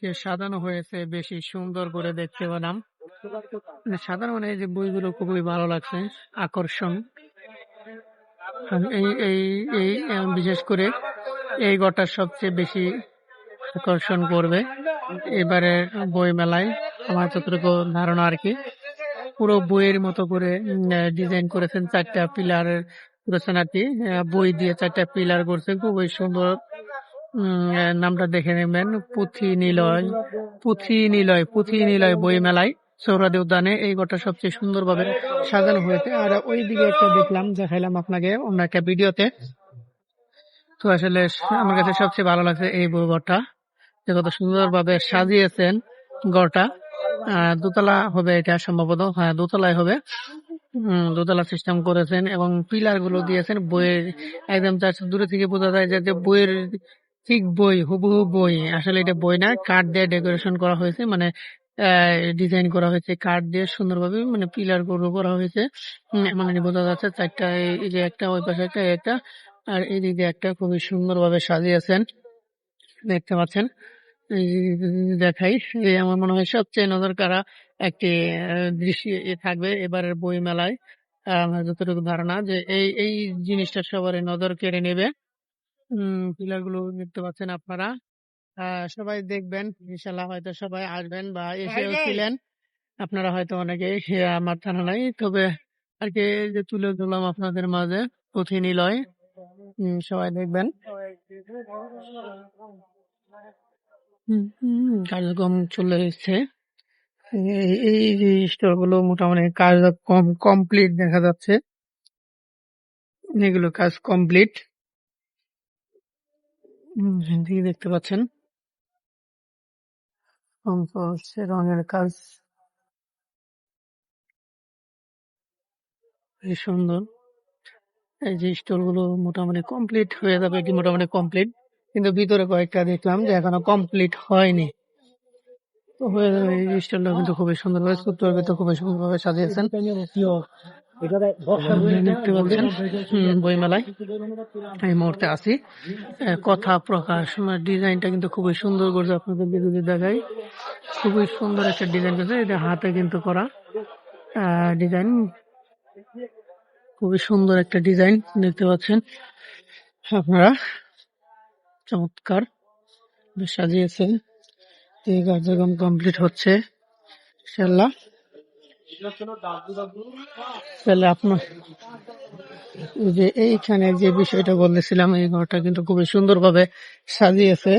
যে সাজানো হয়েছে, বেশি সুন্দর করে দেখতে পেলাম। সাধারণ মানে এই যে বইগুলো খুবই ভালো লাগছে, আকর্ষণ। এই এই এই বিশেষ করে এই ঘরটা সবচেয়ে বেশি আকর্ষণ করবে। এবারে বই মেলায় আমার যতটুকু ধারণা আর কি, পুরো বইয়ের মতো করে ডিজাইন করেছেন চারটা পিলারের রচনাটি। বই দিয়ে চারটা পিলার করছে খুবই সুন্দর নামটা দেখে নেবেন, পুঁথি নিলয় পুঁথি নিলয় পুঁথি নিলয় বই মেলায় সৌরাদি উদ্যানে এই ঘরটা সবচেয়ে সুন্দরভাবে সাজানো হয়েছে। আর ওই দিকে একটা দেখলাম, দেখাইলাম আপনাকে অন্য একটা ভিডিওতে। তো আসলে আমার কাছে সবচেয়ে ভালো লাগছে এই বই ঘরটা, যে কত সুন্দরভাবে সাজিয়েছেন ঘরটা। দোতলা হবে এটা সম্ভবত হ্যাঁ দোতলায় হবে। দোতলা সিস্টেম করেছেন এবং পিলারগুলো দিয়েছেন বইয়ের। একদম দূরে থেকে বোঝা যায় যে বইয়ের ঠিক বই, হুবহু বই। আসলে এটা বই না কাঠ দিয়ে ডেকোরেশন করা হয়েছে মানে ডিজাইন করা হয়েছে। কাঠ দিয়ে সুন্দরভাবে মানে পিলারগুলো করা হয়েছে। মানে বোঝা যাচ্ছে চারটা, এই- যে একটা, ওই পাশে একটা একটা, আর এদিকে একটা খুবই সুন্দরভাবে সাজিয়েছেন। দেখতে পাচ্ছেন? দেখাই আমার মনে হয় সবচেয়ে নজর কাড়া একটি দৃশ্য থাকবে এবারের বই মেলায় আমার যতটুকু ধারণা যে এই এই জিনিসটা সবারই নজর কেড়ে নেবে। উম পিলারগুলো দেখতে পাচ্ছেন আপনারা। আহ, সবাই দেখবেন ইনশাল্লাহ হয়তো সবাই আসবেন বা এসেও ছিলেন। আপনারা হয়তো অনেকে আমার ধারণা নাই তবে আর কি এই যে তুলে ধরলাম আপনাদের মাঝে পুঁথি নিলয় উম, সবাই দেখবেন। কার্যক্রম চলে এসছে। এই এই স্টোরগুলো মোটামুটি কাজ কম কমপ্লিট দেখা যাচ্ছে। এগুলো কাজ কমপ্লিট এদিকে দেখতে পাচ্ছেন। হচ্ছে রঙের কাজ। বেশ সুন্দর। এই যে স্টোরগুলো মোটামুটি কমপ্লিট হয়ে যাবে এটি মোটামুটি কমপ্লিট কিন্তু ভিতরে কয়েকটা দেখলাম যে এখনও কমপ্লিট হয়নি। তো হয়ে যাবে এই স্টোরটা কিন্তু খুবই সুন্দর ভাবে ভিতরে খুবই সুন্দর ভাবে সাজিয়েছেন। দেখতে পাচ্ছেন বইমেলায়। এই মুহূর্তে আছি। কথা প্রকাশ ডিজাইনটা কিন্তু খুবই সুন্দর করছে আপনাদের দেখাই। খুবই সুন্দর একটা ডিজাইন করেছে এটা হাতে কিন্তু করা ডিজাইন। খুবই সুন্দর একটা ডিজাইন দেখতে পাচ্ছেন আপনারা। চমৎকার সাজিয়েছেন। এই কার্যক্রম কমপ্লিট হচ্ছে ইনশাল্লাহ তাহলে আপনার যে এইখানে যে বিষয়টা বলতেছিলাম এই ঘরটা কিন্তু খুবই সুন্দরভাবে সাজিয়েছে।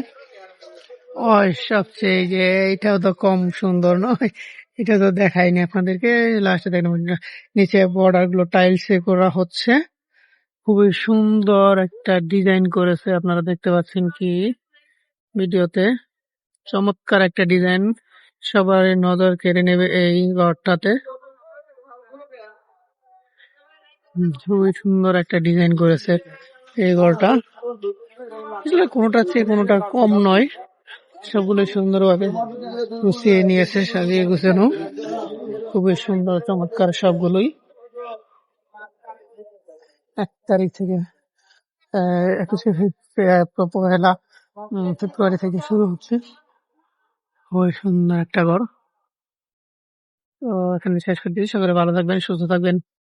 ওই সবচেয়ে যে এটাও তো কম সুন্দর নয়, এটা তো দেখাইনি আপনাদেরকে। লাস্টে দেখলাম নিচে বর্ডারগুলো টাইলস করা হচ্ছে। খুবই সুন্দর একটা ডিজাইন করেছে, আপনারা দেখতে পাচ্ছেন কি ভিডিওতে। চমৎকার একটা ডিজাইন। সবার নজর কেড়ে নেবে এই ঘরটাতে। খুবই সুন্দর একটা ডিজাইন করেছে এই ঘরটা। কোনোটা চেয়ে কোনোটা কম নয়। সবগুলো সুন্দরভাবে গুছিয়ে নিয়েছে, সাজিয়ে গুছানো। খুবই সুন্দর, চমৎকার সবগুলোই। এক তারিখ থেকে একুশে পহেলা ফেব্রুয়ারি থেকে শুরু হচ্ছে। খুবই সুন্দর একটা ঘর। তো এখানে শেষ করে দিয়েছি সকলে ভালো থাকবেন সুস্থ থাকবেন।